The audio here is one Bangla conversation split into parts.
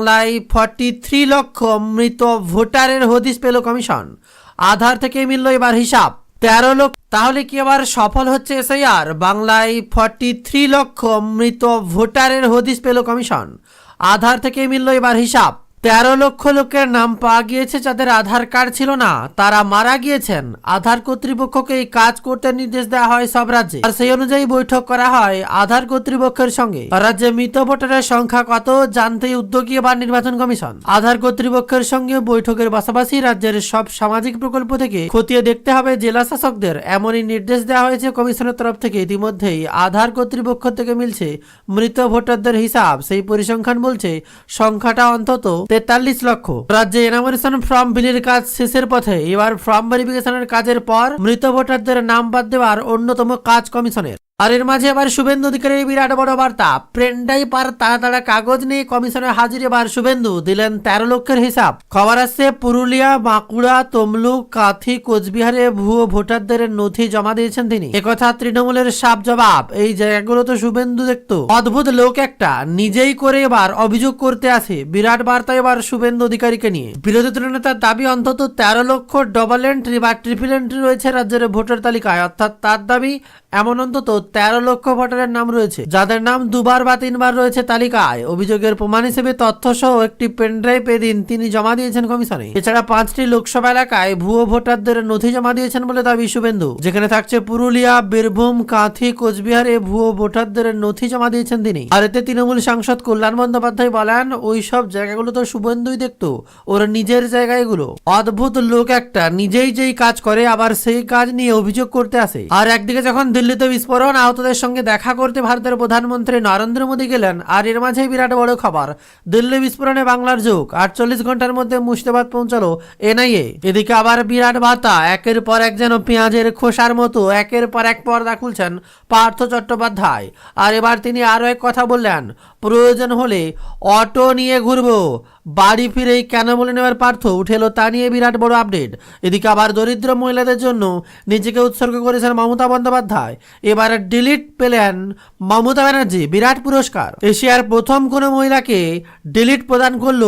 বাংলায় ফর্টি থ্রি লক্ষ মৃত ভোটারের হদিস পেল কমিশন। আধার থেকে মিলল এবার হিসাব। তেরো লক্ষ তাহলে কি এবার সফল হচ্ছে এসআইআর? বাংলায় ফর্টি থ্রি লক্ষ মৃত ভোটারের হদিস পেল কমিশন। আধার থেকে মিলল এবার হিসাব। তেরো লক্ষ লোকের নাম পাওয়া গিয়েছে যাদের আধার কার্ড ছিল না, তারা মারা গিয়েছেন। আধার কর্তৃপক্ষকে এই কাজ করতে নির্দেশ দেওয়া হয় সব রাজ্যে। আর সেই অনুযায়ী বৈঠক করা হয় আধার কর্তৃপক্ষের সঙ্গে। রাজ্যে মৃত ভোটারের সংখ্যা কত জানতে উদ্যোগী এবার নির্বাচন কমিশন। আধার কর্তৃপক্ষের সঙ্গে বৈঠকের পাশাপাশি রাজ্যের সব সামাজিক প্রকল্প থেকে খতিয়ে দেখতে হবে জেলা শাসকদের। এমনই নির্দেশ দেওয়া হয়েছে কমিশনের তরফ থেকে। ইতিমধ্যেই আধার কর্তৃপক্ষ থেকে মিলছে মৃত ভোটারদের হিসাব। সেই পরিসংখ্যান বলছে, সংখ্যাটা অন্তত তেতাল্লিশ লক্ষ। রাজ্যে এনামোরেশন ফর্ম বিলির কাজ শেষের পথে। এবার ফর্ম ভেরিফিকেশনের কাজের পর মৃত ভোটারদের নাম বাদ দেওয়ার অন্যতম কাজ কমিশনের। আর এর মাঝে এবার শুভেন্দু অধিকারীর বিরাট বড় বার্তা। প্রেন্ডাই পার তাড়া তাড়া কাগজ নিয়ে কমিশনের হাজির এবার শুভেন্দু। দিলেন তেরো লক্ষের হিসাব। খবর আসছে, পুরুলিয়া, বাঁকুড়া, তমলুক, কাথি, কোচবিহারে ভুয়ো ভোটারদের নথি জমা দিয়েছেন তিনি। একথা তৃণমূলের সাপ জবাব। এই জায়গাগুলো তো শুভেন্দু দেখতো। অদ্ভুত লোক একটা। নিজেই করে এবার অভিযোগ করতে আসে। বিরাট বার্তা এবার শুভেন্দু অধিকারীকে নিয়ে। বিরোধী দলনেতার দাবি, অন্তত তেরো লক্ষ ডবল এন্ট্রি বা ট্রিপল এন্ট্রি রয়েছে রাজ্যের ভোটার তালিকায়। অর্থাৎ তার দাবি এমন অন্তত তেরো লক্ষ ভোটারের নাম রয়েছে। যাদের নাম দুবার বা তিনবার রয়েছে তালিকায়। অভিযোগের প্রমাণ হিসেবে তথ্য সহ একটি পেনড্রাইভ এদিন তিনি জমা দিয়েছেন কমিশনে। এছাড়া পাঁচটি লোকসভা এলাকায় ভুয়ো ভোটারদের নথি জমা দিয়েছেন বলে দাবি শুভেন্দু। যেখানে থাকছে পুরুলিয়া, বীরভূম, কাঁথি, কোচবিহারে ভুয়ো ভোটারদের নথি জমা দিয়েছেন তিনি। আর এতে তৃণমূল সাংসদ কল্যাণ বন্দ্যোপাধ্যায় বলেন, ওই সব জায়গাগুলো তো শুভেন্দুই দেখতো। ওর নিজের জায়গা এগুলো। অদ্ভুত লোক একটা। নিজেই যেই কাজ করে, আবার সেই কাজ নিয়ে অভিযোগ করতে আসে। আর একদিকে যখন দিল্লিতে বিস্ফোরণ, আহতদের সঙ্গে দেখা করতে ভারতের প্রধানমন্ত্রী নরেন্দ্র মোদী গেলেন, আর এর মাঝেই বিরাট বড় খবর। দিল্লি বিস্ফোরণে বাংলার যুগ, আটচল্লিশ ঘণ্টার মধ্যে মুর্শিদাবাদ পৌঁছালো এনআইএ। এদিকে আবার বিরাট বার্তা, একের পর এক যেন পেঁয়াজের খোসার মতো, একের পর এক পর্দা খুলছেন পার্থ চট্টোপাধ্যায়। আর এবার তিনি আরও এক কথা বললেন প্রয়োজন হলে অটো নিয়ে ঘুরব। বাড়ি ফিরেই কেন বলে নেওয়ার পার্থ উঠে এলো তা নিয়ে বিরাট বড় আপডেট এদিকে আবার দরিদ্র মহিলাদের জন্য নিজেকে উৎসর্গ করেছেন মমতা বন্দ্যোপাধ্যায়। এবার ডিলিট পেলেন মমতা ব্যানার্জি, বিরাট পুরস্কার। এশিয়ার প্রথম কোনো মহিলাকে ডিলিট প্রদান করল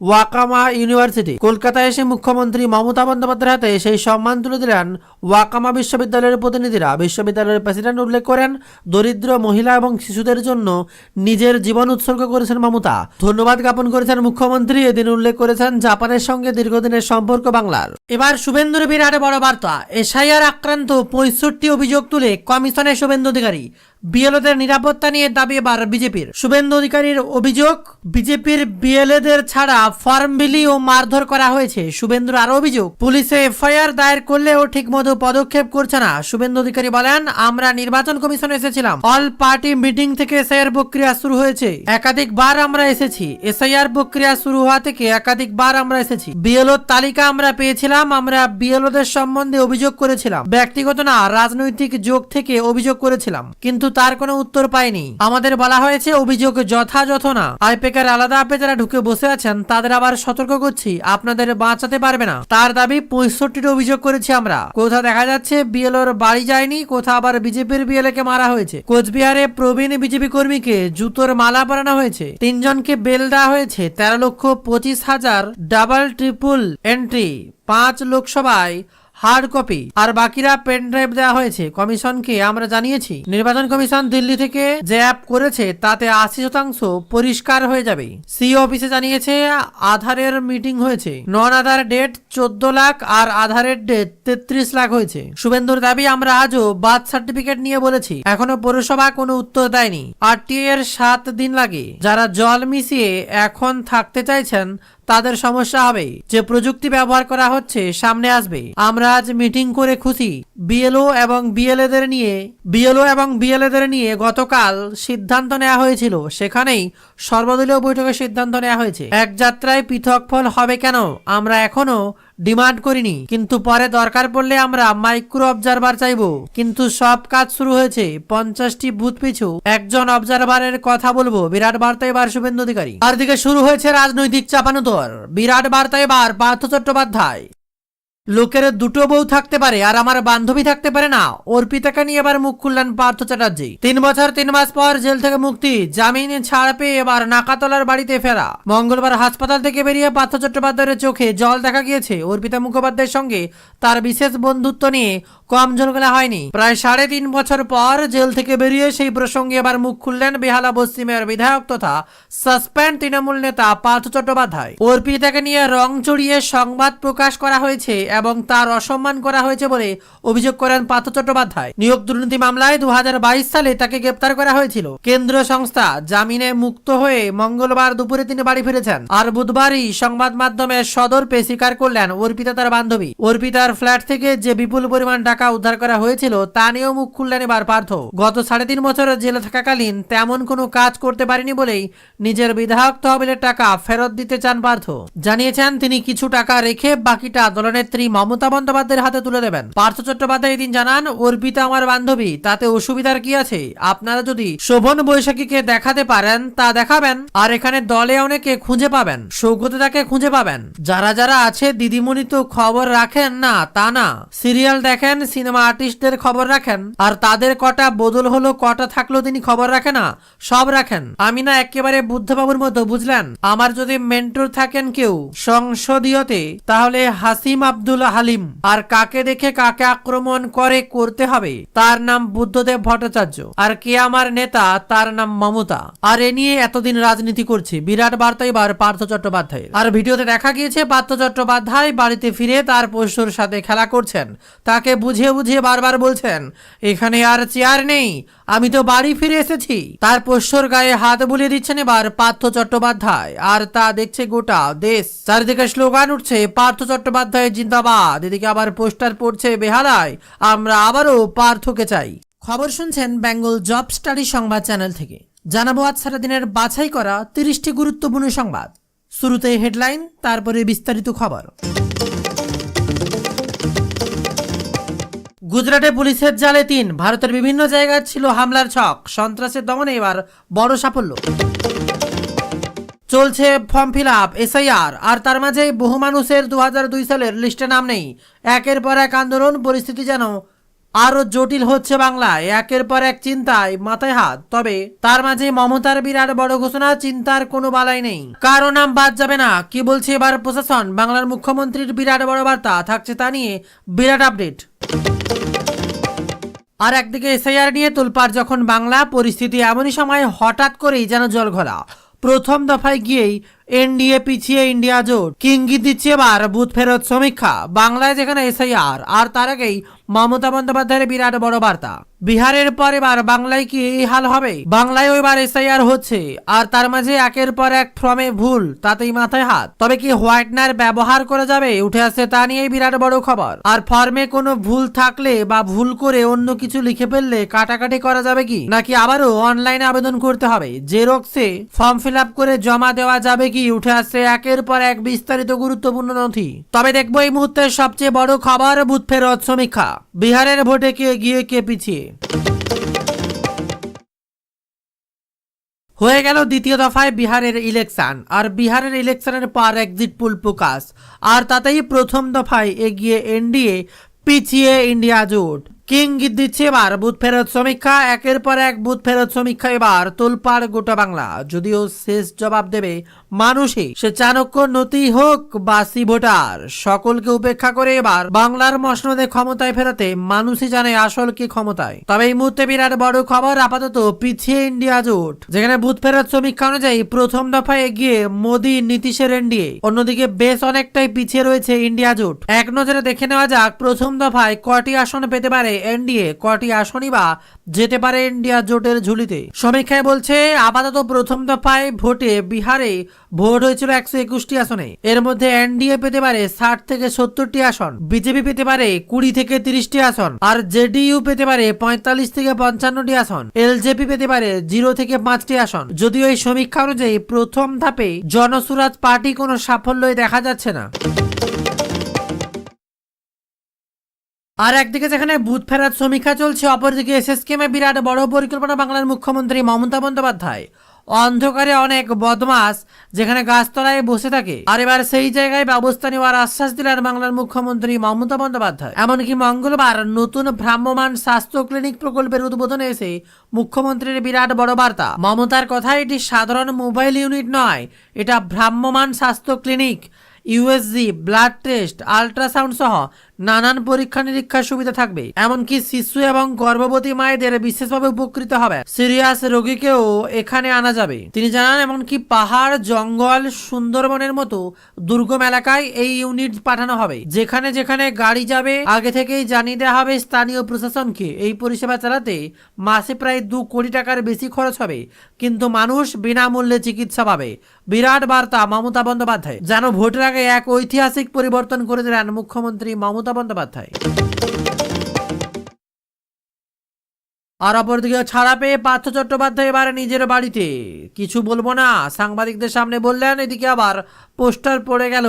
ওয়াকামা ইউনিভার্সিটি। কলকাতায় এসে মুখ্যমন্ত্রী মমতা বন্দ্যোপাধ্যায়ের হাতে সেই সম্মান তুলে দিলেন ওয়াকামা বিশ্ববিদ্যালয়ের প্রতিনিধিরা। বিশ্ববিদ্যালয়ের প্রেসিডেন্ট উল্লেখ করেন, দরিদ্র মহিলা এবং শিশুদের জন্য নিজের জীবন উৎসর্গ করেছেন মমতা। ধন্যবাদ জ্ঞাপন করেছেন মুখ্যমন্ত্রী। এদিন উল্লেখ করেছেন, জাপানের সঙ্গে দীর্ঘদিনের সম্পর্ক বাংলার। এবার শুভেন্দুর বিরাট বড় বার্তা, এসআইআর আক্রান্ত পঁয়ষট্টি অভিযোগ তুলে কমিশনে শুভেন্দু অধিকারী। বিএলওদের নিরাপত্তা নিয়ে দাবি এবার বিজেপির। শুভেন্দু অধিকারীর অভিযোগ, বিজেপির বিএলএদের ছাড়া ফর্ম বিলি ও মারধর করা হয়েছে। শুভেন্দুর আরও অভিযোগ, পুলিশে এফআইআর দায়ের করলেও ঠিকমতো পদক্ষেপ করছে না। শুভেন্দু অধিকারী বলেন, আমরা নির্বাচন কমিশনে এসেছিলাম। অল পার্টি মিটিং থেকে এসআইআর প্রক্রিয়া শুরু হয়েছে। একাধিকবার আমরা এসেছি। এসআইআর প্রক্রিয়া শুরু হওয়া থেকে একাধিকবার আমরা এসেছি। বিএলও তালিকা আমরা পেয়েছিলাম, আমরা বিএলওদের সম্বন্ধে অভিযোগ করেছিলাম। ব্যক্তিগত না, রাজনৈতিক যোগ থেকে অভিযোগ করেছিলাম। কিন্তু তার কোনো উত্তর পায়নি। আমাদের বলা হয়েছে, অভিযোগ যথাযথ না। আইপেকার আলাদা আপে যারা ঢুকে বসে আছেন, তাদের আবার সতর্ক করছি, আপনাদের বাঁচাতে পারবে না। তার দাবি পঁয়ষট্টির অভিযোগ করেছি আমরা। কোথাও দেখা যাচ্ছে, বিএলওর বাড়ি যায়নি, কোথাও আবার বিজেপির বিএলএ কে মারা হয়েছে। কোচবিহারে প্রবীণ বিজেপি কর্মীকে জুতোর মালা পরানো হয়েছে। তিনজনকে বেল দেওয়া হয়েছে, তেরো লক্ষ পঁচিশ হাজার ডাবল ট্রিপল এন্ট্রি। পাঁচ লোকসভায় হার্ড কপি। আর বাকিরা পেন ড্রাইভ দেওয়া হয়েছে। কমিশনকে আমরা জানিয়েছি, নির্বাচন কমিশন দিল্লি থেকে যে অ্যাপ করেছে, তাতে আশি শতাংশ পরিষ্কার হয়ে যাবে। সি অফিসে জানিয়েছে, আধারের মিটিং হয়েছে। নন আধার ডেট চোদ্দ লাখ আর আধারের ডেট তেত্রিশ লাখ হয়েছে। শুভেন্দুর দাবি আমরা আজও বার্থ সার্টিফিকেট নিয়ে বলেছি। এখনও পৌরসভা কোনো উত্তর দেয়নি। আর টি এর সাত দিন লাগে। যারা জল মিশিয়ে এখন থাকতে চাইছেন তাদের সমস্যা হবে। যে প্রযুক্তি ব্যবহার করা হচ্ছে সামনে আসবে। আমরা আজ মিটিং করে খুশি। বিএলও এবং বিএলএদের নিয়ে, বিএলও এবং বিএলএদের নিয়ে গতকাল সিদ্ধান্ত নেওয়া হয়েছিল। সেখানেই সর্বদলীয় বৈঠকে সিদ্ধান্ত নেওয়া হয়েছে। এক যাত্রায় পৃথক ফল হবে কেন? আমরা এখনও ডিমান্ড করিনি। কিন্তু পরে দরকার পড়লে আমরা মাইক্রো অবজারভার চাইব। কিন্তু সব কাজ শুরু হয়েছে পঞ্চাশটি বুথ পিছু। একজন অবজারভারের কথা বলব। বিরাট বার্তা এবার শুভেন্দু অধিকারী। আর দিকে শুরু হয়েছে রাজনৈতিক চাপানুতর। বিরাট বার্তা এবার পার্থ চট্টোপাধ্যায়। লোকের দুটো বউ থাকতে পারে আর আমার বান্ধবী থাকতে পারে না। অর্পিতাকে নিয়ে এবার মুখ খুললেন পার্থ চ্যাটার্জি। তিন বছর তিন মাস পর জেল থেকে মুক্তি, জামিনে ছাড় পেয়ে এবার নাকাতলার বাড়িতে ফেরা। মঙ্গলবার হাসপাতাল থেকে বেরিয়ে পার্থ চট্টোপাধ্যায়ের চোখে জল দেখা গিয়েছে। অর্পিতা মুখোপাধ্যায়ের সঙ্গে তার বিশেষ বন্ধুত্ব নিয়ে কম ঝলগলা হয়নি। প্রায় সাড়ে তিন বছর পর জেল থেকে বেরিয়ে সেই প্রসঙ্গে এবার মুখ খুললেন বেহালা পশ্চিমের বিধায়ক তথা সাসপেন্ড তৃণমূল নেতা পার্থ চট্টোপাধ্যায়। অর্পিতাকে নিয়ে রং চড়িয়ে সংবাদ প্রকাশ করা হয়েছে এবং তার অসম্মান করা হয়েছে বলে অভিযোগ করেন পার্থ চট্টোপাধ্যায়। নিয়োগ দুর্নীতি মামলায় দু সালে তাকে গ্রেপ্তার করা হয়েছিল। কেন্দ্রীয় সংস্থা জামিনে মুক্ত হয়ে মঙ্গলবার দুপুরে তিনি বাড়ি ফিরেছেন। আর বুধবারই সংবাদ মাধ্যমে সদর পে স্বীকার করলেন অর্পিতা তার বান্ধবী। অর্পিতার ফ্ল্যাট থেকে যে বিপুল পরিমাণ টাকা উদ্ধার করা হয়েছিল, তা নিয়েও মুখ খুললেন এবার পার্থ। গত সাড়ে তিন বছর জেলে থাকাকালীন তেমন কোনো কাজ করতে পারেনি বলেই নিজের বিধায়ক তহবিলের টাকা ফেরত দিতে চান পার্থ। জানিয়েছেন তিনি কিছু টাকা রেখে বাকিটা দলনেত্রী মমতা বন্দ্যোপাধ্যায়ের হাতে তুলে দেবেন। পার্থ চট্টোপাধ্যায় এদিন জানান, অর্পিতা আমার বান্ধবী, তাতে অসুবিধার কি আছে? আপনারা যদি শোভন বৈশাখীকে দেখাতে পারেন, তা দেখাবেন। আর এখানে দলে অনেকে খুঁজে পাবেন। সৌগতদাকে খুঁজে পাবেন। যারা যারা আছে, দিদিমণি তো খবর রাখেন না, তা না। সিরিয়াল দেখেন, সিনেমা আর্টিস্টদের খবর রাখেন। আর তাদের কটা বদল হলো, কটা থাকল তিনি খবর রাখে না, সব রাখেন। আমি না একেবারে বুদ্ধবাবুর মতো, বুঝলেন? আমার যদি মেন্টর থাকেন কেউ সংসদীয়তে, তাহলে হাসিম আব্দুল হালিম। আর কাকে দেখে কাকে আক্রমণ করে করতে হবে, তার নাম বুদ্ধদেব ভট্টাচার্য। আর কে আমার নেতা, তার নাম মমতা। আর এ নিয়ে এতদিন রাজনীতি করছি, বিরাট বার্তা এবার পার্থ চট্টোপাধ্যায় আর ভিডিওতে দেখা গিয়েছে, পার্থ চট্টোপাধ্যায় বাড়িতে ফিরে তার পোষ্যর সাথে খেলা করছেন। তাকে বুঝিয়ে বুঝিয়ে বারবার বলছেন, এখানে আর চেয়ার নেই, আমি তো বাড়ি ফিরে এসেছি। তার পোষ্যর গায়ে হাত বুলিয়ে দিচ্ছেন এবার পার্থ চট্টোপাধ্যায়। আর তা দেখছে গোটা দেশ। চারিদিকে স্লোগান উঠছে, পার্থ চট্টোপাধ্যায় জিন্দাবাদ। এদিকে আবার পোস্টার পড়ছে বেহালায়। আমরা আবারও পার্থকে চাই। খবর শুনছেন বেঙ্গল জব স্টাডি সংবাদ চ্যানেল থেকে। জানাব আজ সারাদিনের বাছাই করা তিরিশটি গুরুত্বপূর্ণ সংবাদ। শুরুতে হেডলাইন, তারপরে বিস্তারিত খবর। গুজরাটে পুলিশের জালে তিন, ভারতের বিভিন্ন জায়গায় ছিল হামলার ছক। সন্ত্রাসের দমনে এবার বড় সাফল্য। চলছে ফর্ম ফিল আপ এসআইআর আর তার মাঝে বহু মানুষের দু সালের লিস্টে নাম নেই। একের পর এক আন্দোলন, পরিস্থিতি যেন আরও জটিল হচ্ছে বাংলায়। একের পর এক চিন্তায় মাথায় হাত। তবে তার মাঝে মমতার বিরাট বড় ঘোষণা, চিন্তার কোনো বালাই নেই। কারও নাম বাদ যাবে না, কি বলছে এবার প্রশাসন? বাংলার মুখ্যমন্ত্রীর বিরাট বড় বার্তা থাকছে তা নিয়ে বিরাট আপডেট। আর একদিকে এসআইআর নিয়ে তোলপাড় যখন বাংলা, পরিস্থিতি এমনই সময় হঠাৎ করেই যেন জল ঘোলা প্রথম দফায় গিয়েই এনডিএ পিছিয়ে ইন্ডিয়া জোট। কিঙ্গি দিচ্ছে এবার বুথ ফেরত সমীক্ষা। বাংলায় যেখানে এসআইআর, আর তার আগেই মমতা বন্দ্যোপাধ্যায়ের বিরাট বড় বার্তা। বিহারের পর এবার বাংলায় কি এই হাল হবে? বাংলায় এবার এসআইআর হচ্ছে, আর তার মাঝে একের পর এক ফর্মে ভুল, তাতেই মাথায় হাত। তবে কি হোয়াইটনার ব্যবহার করে যাবে? উঠে আসছে তা নিয়েই বিরাট বড় খবর। আর ফর্মে কোনো ভুল থাকলে বা ভুল করে অন্য কিছু লিখে ফেললে কাটাকাটি করা যাবে কি? নাকি আবারও অনলাইনে আবেদন করতে হবে? জেরক্সে ফর্ম ফিল করে জমা দেওয়া যাবে কি উঠে আসছে একের পর এক বিস্তারিত গুরুত্বপূর্ণ নথি। তবে দেখব এই মুহূর্তের সবচেয়ে বড় খবর বুথ ফেরত সমীক্ষা। বিহারের ভোটে কে গিয়ে কে পিছিয়ে? হয়ে গেল দ্বিতীয় দফায় বিহারের ইলেকশন, আর বিহারের ইলেকশনের পর এক্সিট পুল প্রকাশ। আর তাতেই প্রথম দফায় এগিয়ে এনডিএ পিছিয়ে ইন্ডিয়া জোট। কিং দিচ্ছে এবার বুথ ফেরত সমীক্ষা। একের পর এক বুথ ফেরত সমীক্ষা এবার তোলপাড় গোটা বাংলা। যদিও শেষ জবাব দেবে মানুষই। সে চাণক্য নতি হোক বা সি ভোটার, সকলকে উপেক্ষা করে এবার বাংলার মসনদে ক্ষমতায় ফেরাতে মানুষই জানে আসল কি ক্ষমতায়। তবে এই মুহূর্তে বিরাট বড় খবর, আপাতত পিছিয়ে ইন্ডিয়া জোট। যেখানে বুথ ফেরত সমীক্ষা অনুযায়ী প্রথম দফায় এগিয়ে মোদি, নীতিশের এনডিএ। অন্যদিকে বেশ অনেকটাই পিছিয়ে রয়েছে ইন্ডিয়া জোট। এক নজরে দেখে নেওয়া যাক, প্রথম দফায় কটি আসন পেতে পারে এনডিএ কটি আসনই বা যেতে পারে ইন্ডিয়া জোটের ঝুলিতে? সমীক্ষায় বলছে, আপাতত প্রথম দফায় ভোটে বিহারে ভোট হয়েছিল একশো একুশটি আসনে। এর মধ্যে এনডিএ পেতে পারে ষাট থেকে সত্তরটি আসন, বিজেপি পেতে পারে কুড়ি থেকে তিরিশটি আসন, আর জেডিইউ পেতে পারে পঁয়তাল্লিশ থেকে পঞ্চান্নটি আসন, এলজেপি পেতে পারে জিরো থেকে পাঁচটি আসন। যদিও এই সমীক্ষা অনুযায়ী প্রথম ধাপে জনসুরাজ পার্টি কোনো সাফল্যই দেখা যাচ্ছে না। আর একদিকে যেখানে বুথ ফেরার সমীক্ষা চলছে, অপরদিকে এসএসকেমে বিরাট বড় পরিকল্পনা বাংলার মুখ্যমন্ত্রী মমতা বন্দ্যোপাধ্যায়। অন্ধকারে অনেক বদমাস যেখানে গাছতলায় বসে থাকে। আর এবার সেই জায়গায় ব্যবস্থা নেওয়ার আশ্বাস দিলেন বাংলার মুখ্যমন্ত্রী মমতা বন্দ্যোপাধ্যায়। এমনকি মঙ্গলবার নতুন ভ্রাম্যমান স্বাস্থ্য ক্লিনিক প্রকল্পের উদ্বোধনে এসে মুখ্যমন্ত্রীর বিরাট বড় বার্তা। মমতার কথা এটি সাধারণ মোবাইল ইউনিট নয়, এটা ভ্রাম্যমান স্বাস্থ্য clinic, USG, blood test, ultrasound সহ নানান পরীক্ষা নিরীক্ষার সুবিধা থাকবে। এমনকি শিশু এবং গর্ভবতী মায়েদের বিশেষভাবে উপকৃত হবে। সিরিয়াস রোগীকেও এখানে আনা যাবে। তিনি জানান, এমনকি পাহাড়, জঙ্গল, সুন্দরবনের মতো দুর্গম এলাকায় এই ইউনিট পাঠানো হবে। যেখানে যেখানে গাড়ি যাবে, আগে থেকেই জানিয়ে দেওয়া হবে স্থানীয় প্রশাসনকে। এই পরিষেবা চালাতে মাসে প্রায় দু কোটি টাকার বেশি খরচ হবে। কিন্তু মানুষ বিনামূল্যে চিকিৎসা পাবে। বিরাট বার্তা, মমতা বন্দ্যোপাধ্যায়। যেন ভোটের আগে এক ঐতিহাসিক পরিবর্তন করে দিলেন মুখ্যমন্ত্রী মমতা বন্দ্যোপাধ্যায়। আর অপরদিকে ছাড়া পেয়ে পার্থ চট্টোপাধ্যায় এবারে নিজের বাড়িতে। কিছু বলব না, সাংবাদিকদের সামনে বললেন, এদিকে আবার পোস্টার পড়ে গেল।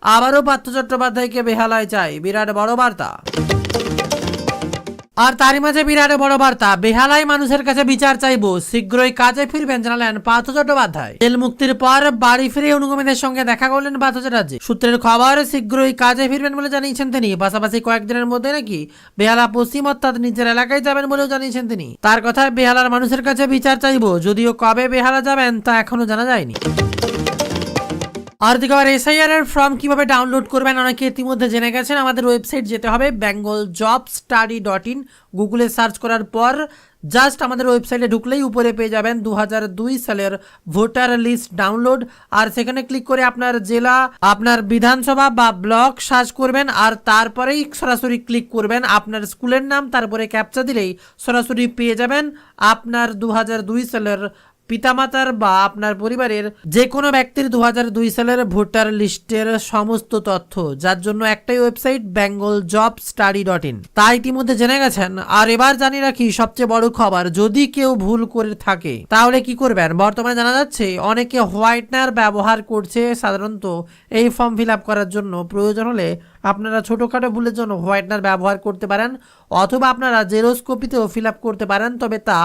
আবারও পার্থ চট্টোপাধ্যায়কে বেহালায় চাই বিরাট বড় বার্তা। আর তারই মাঝে বিরাট বড় বার্তা বেহালায় মানুষের কাছে বিচার চাইব, শীঘ্রই কাজে ফিরবেন জানালেন পার্থ চট্টোপাধ্যায়। জেল মুক্তির পর বাড়ি ফিরে অনুগমীদের সঙ্গে দেখা করলেন পার্থ চ্যাটার্জি। সূত্রের খবর, শীঘ্রই কাজে ফিরবেন বলে জানিয়েছেন তিনি। পাশাপাশি কয়েকদিনের মধ্যে নাকি বেহালা পশ্চিম, অর্থাৎ নিজের এলাকায় যাবেন বলেও জানিয়েছেন তিনি। তার কথায়, বেহালার মানুষের কাছে বিচার চাইব, যদিও কবে বেহালা যাবেন তা এখনও জানা যায়নি। আর দিকে আবার এসআইআর ফর্ম কীভাবে ডাউনলোড করবেন, অনেকে ইতিমধ্যে জেনে গেছেন, আমাদের ওয়েবসাইট যেতে হবে Bengal job study dot in গুগলে সার্চ করার পর জাস্ট আমাদের ওয়েবসাইটে ঢুকলেই উপরে পেয়ে যাবেন দু সালের ভোটার লিস্ট ডাউনলোড আর সেখানে ক্লিক করে আপনার জেলা, আপনার বিধানসভা বা ব্লক সার্চ করবেন, আর তারপরেই সরাসরি ক্লিক করবেন আপনার স্কুলের নাম, তারপরে ক্যাপচা দিলেই সরাসরি পেয়ে যাবেন আপনার দু সালের পিতামাতার বা আপনার পরিবারের যে কোনো ব্যক্তির দু সালের ভোটার লিস্টের সমস্ত তথ্য, যার জন্য একটাই website Bengal job study dot in তা ইতিমধ্যে জেনে গেছেন, আর এবার জানি রাখি সবচেয়ে বড় খবর, যদি কেউ ভুল করে থাকে, তাহলে কি করবেন? বর্তমানে জানা যাচ্ছে, অনেকে হোয়াইটনার ব্যবহার করছে সাধারণত এই ফর্ম ফিল করার জন্য। প্রয়োজন হলে আপনারা ছোটোখাটো ভুলের জন্য হোয়াইটনার ব্যবহার করতে পারেন, অথবা আপনারা জেরোস্কোপিতেও ফিল করতে পারেন, তবে তা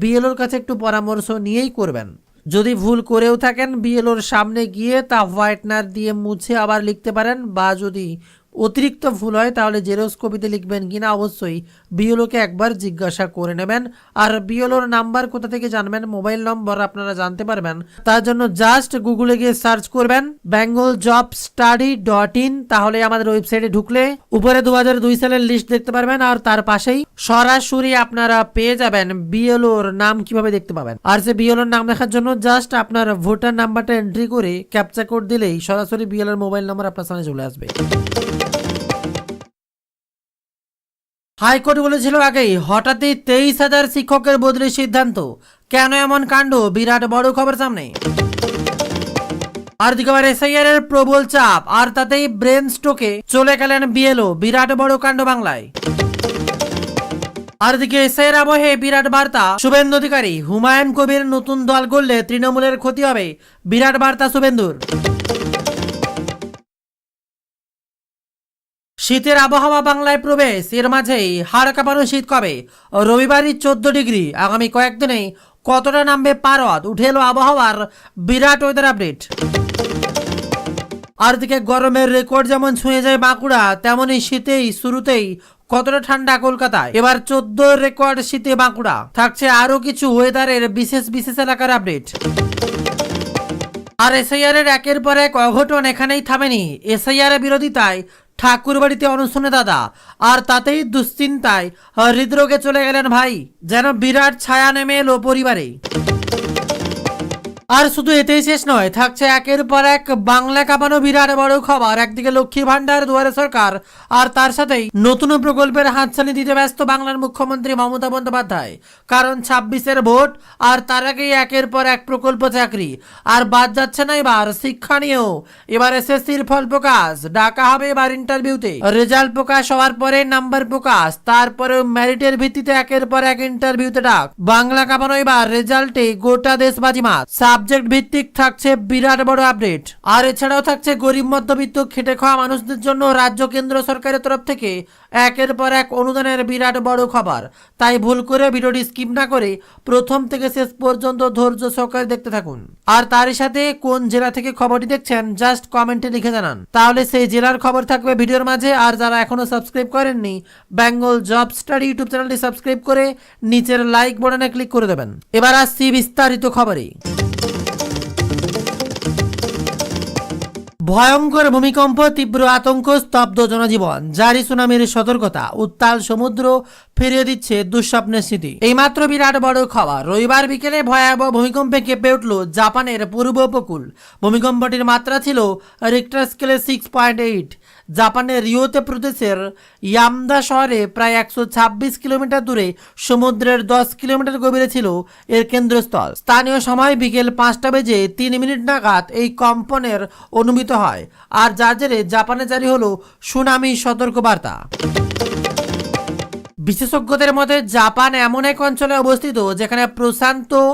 বিএলওর কাছে একটু পরামর্শ নিয়েই করবেন। যদি ভুল করেও থাকেন বিএলওর সামনে গিয়ে তা হোয়াইটনার দিয়ে মুছে আবার লিখতে পারেন, বা যদি অতিরিক্ত ভুল হয় তাহলে জেরক্স কপিতে লিখবেন কিনা? অবশ্যই। বিএলওকে একবার জিজ্ঞাসা করে নেবেন। আর বিএলওর নাম্বার কোথা থেকে জানবেন? মোবাইল নম্বর আপনারা জানতে পারবেন। তার জন্য জাস্ট গুগলে গিয়ে সার্চ করবেন Bengal job study dot in তাহলে আমাদের ওয়েবসাইটে ঢুকলে উপরে দু দুই সালের লিস্ট দেখতে পারবেন। আর তার পাশেই সরাসরি আপনারা পেয়ে যাবেন বিএলওর নাম কীভাবে দেখতে পাবেন। আর সে বিএলওর নাম দেখার জন্য জাস্ট আপনার ভোটার নাম্বারটা এন্ট্রি করে ক্যাপচা কোড দিলেই সরাসরি বিএলওর মোবাইল নাম্বার আপনার সামনে চলে আসবে। হাইকোর্ট বলেছিল আগেই হঠাৎই তেইশ হাজার শিক্ষকের বদলির সিদ্ধান্ত। কেন এমন কাণ্ড? বিরাট বড় খবর সামনে। আর দিকে এসআইআর এর প্রবল চাপ, আর তাতেই ব্রেন স্ট্রোকে চলে গেলেন বিএলও, বিরাট বড় কাণ্ড বাংলায়। আর দিকে এসআইয়ের আবহে বিরাট বার্তা, শুভেন্দু অধিকারী। হুমায়ুন কবির নতুন দল করলে তৃণমূলের ক্ষতি হবে। বিরাট বার্তা শুভেন্দুর। শীতের আবহাওয়া বাংলায় প্রবেশ। এর মাঝেই হাড় কাঁপানো শীত কবে? রবিবারই চোদ্দ ডিগ্রি। আগামী কয়েকদিনেই কতটা নামবে পারদ? উঠে এলো আবহাওয়ার বিরাট ওয়েদার আপডেট আর দিকে গরমের রেকর্ড যেমন ছুঁয়ে যায় বাঁকুড়া তেমনই শীতেই, শুরুতেই কতটা ঠান্ডা কলকাতায়। এবার চোদ্দ রেকর্ড শীতে বাঁকুড়া। থাকছে আরও কিছু ওয়েদারের বিশেষ বিশেষ এলাকার আপডেট আর এসআইআর এর একের পর এক অঘটন এখানেই থামেনি। এসআইআর বিরোধিতায় ঠাকুর বাড়িতে অনুষ্ঠানে দাদা। আর তাতেই দুশ্চিন্তায় হৃদরোগে চলে গেলেন ভাই, যেন বিরাট ছায়া নেমে এলো পরিবারে। আর শুধু এতেই শেষ নয়, থাকছে একের পর এক বাংলা কাঁপানো বিরাট বড় খবর। একদিকে লক্ষ্মীর ভান্ডার দুয়ারে সরকার, আর তার সাথেই নতুন প্রকল্পের হাতছানি দিতে ব্যস্ত বাংলার মুখ্যমন্ত্রী মমতা বন্দ্যোপাধ্যায়। কারণ ছাব্বিশের ভোট, আর তার আগেই একের পর এক প্রকল্প চাকরি। আর বাদ যাচ্ছে না এবার শিক্ষা নিয়েও। এবার এসএসসির ফল প্রকাশ, ডাকা হবে এবার ইন্টারভিউতে। রেজাল্ট প্রকাশ হওয়ার পরে নাম্বার প্রকাশ তারপরে মেরিটের ভিত্তিতে একের পর এক ইন্টারভিউতে ডাক। বাংলা কাঁপানো এবার রেজাল্টে গোটা দেশ বাজিমাত সাবজেক্ট ভিত্তিক থাকছে বিরাট বড় আপডেট। আর এছাড়াও থাকছে গরিব, মধ্যবিত্ত, খেটে খাওয়া মানুষদের জন্য রাজ্য কেন্দ্র সরকারের তরফ থেকে একের পর এক অনুদানের বিরাট বড় খবর। তাই ভুল করে ভিডিওটি স্কিপ না করে প্রথম থেকে শেষ পর্যন্ত ধৈর্য সহকারে দেখতে থাকুন। আর তারই সাথে কোন জেলা থেকে খবরটি দেখছেন জাস্ট কমেন্টে লিখে জানান। তাহলে সেই জেলার খবর থাকবে ভিডিওর মাঝে। আর যারা এখনও সাবস্ক্রাইব করেননি, বেঙ্গল জব স্টাডি ইউটিউব চ্যানেলটি সাবস্ক্রাইব করে নিচের লাইক বাটনে ক্লিক করে দেবেন। এবার আসছি বিস্তারিত খবরে। ভয়ঙ্কর ভূমিকম্প, তীব্র আতঙ্ক, স্তব্ধ জনজীবন। জারি সুনামির সতর্কতা, উত্তাল সমুদ্র ফিরিয়ে দিচ্ছে দুঃস্বপ্নের স্মৃতি। এইমাত্র বিরাট বড় খবর, রবিবার বিকেলে ভয়াবহ ভূমিকম্পে কেঁপে উঠল জাপানের পূর্ব উপকূল। ভূমিকম্পটির মাত্রা ছিল রিক্টার স্কেলে সিক্স পয়েন্ট এইট জাপানের রিওতে প্রদেশের ইয়ামদা শহরে প্রায় একশো ছাব্বিশ কিলোমিটার দূরে সমুদ্রের দশ কিলোমিটার গভীরে ছিল এর কেন্দ্রস্থল। স্থানীয় সময় বিকেল পাঁচটা বেজে তিন মিনিট নাগাদ এই কম্পনের অনুমিত হয়। আর যার জেরে জাপানে জারি হলো সুনামি সতর্কবার্তা। বিশেষজ্ঞদের মতে, জাপান এমন এক অঞ্চলে অবস্থিত যেখানে প্রশান্ত